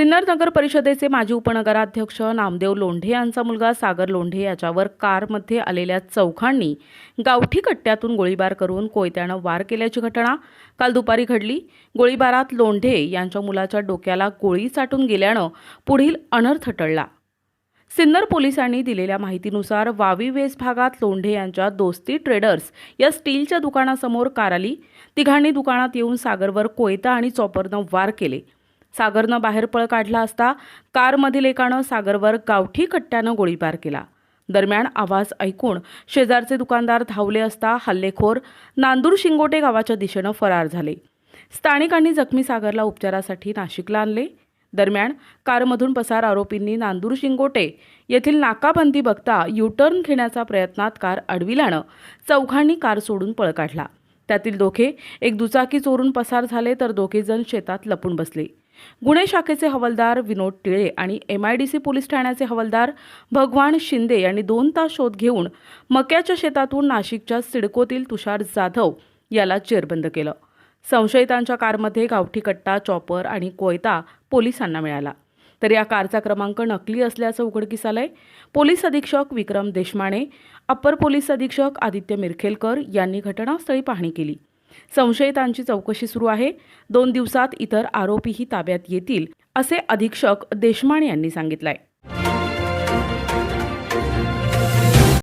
सिन्नर नगर परिषदेचे माजी उपनगराध्यक्ष नामदेव लोंढे यांचा मुलगा सागर लोंढे याच्यावर कारमध्ये आलेल्या चौघांनी गावठी कट्ट्यातून गोळीबार करून कोयत्यानं वार केल्याची घटना काल दुपारी घडली. गोळीबारात लोंढे यांच्या मुलाच्या डोक्याला गोळी चाटून गेल्यानं पुढील अनर्थ टळला. सिन्नर पोलिसांनी दिलेल्या माहितीनुसार वावी वेस भागात लोंढे यांच्या दोस्ती ट्रेडर्स या स्टीलच्या दुकानासमोर कार आली. तिघांनी दुकानात येऊन सागरवर कोयता आणि चॉपरनं वार केले. सागरनं बाहेर पळ काढला असता कारमधील एकानं सागरवर गावठी कट्ट्यानं गोळीबार केला. दरम्यान आवाज ऐकून शेजारचे दुकानदार धावले असता हल्लेखोर नांदूर शिंगोटे गावाच्या दिशेनं फरार झाले. स्थानिकांनी जखमी सागरला उपचारासाठी नाशिकला आणले. दरम्यान कारमधून पसार आरोपींनी नांदूर शिंगोटे येथील नाकाबंदी बघता युटर्न घेण्याच्या प्रयत्नात कार अडविल्यानं चौघांनी कार सोडून पळ काढला. त्यातील दोघे एक दुचाकी चोरून पसार झाले तर दोघेजण शेतात लपून बसले. गुन्हे शाखेचे हवालदार विनोद टिळे आणि एम आयडीसी पोलीस ठाण्याचे हवालदार भगवान शिंदे यांनी दोन तास शोध घेऊन मक्याच्या शेतातून नाशिकच्या सिडकोतील तुषार जाधव याला जेरबंद केलं. संशयितांच्या कारमध्ये गावठी कट्टा चॉपर आणि कोयता पोलिसांना मिळाला. तर या कारचा क्रमांक नकली असल्याचं उघडकीस आलंय. पोलीस अधीक्षक विक्रम देशमाने अप्पर पोलीस अधीक्षक आदित्य मिरखेलकर यांनी घटनास्थळी पाहणी केली. संशयितांची चौकशी सुरू आहे. दोन दिवसात इतर आरोपीही ताब्यात येतील असे अधीक्षक देशमाणे यांनी सांगितलंय.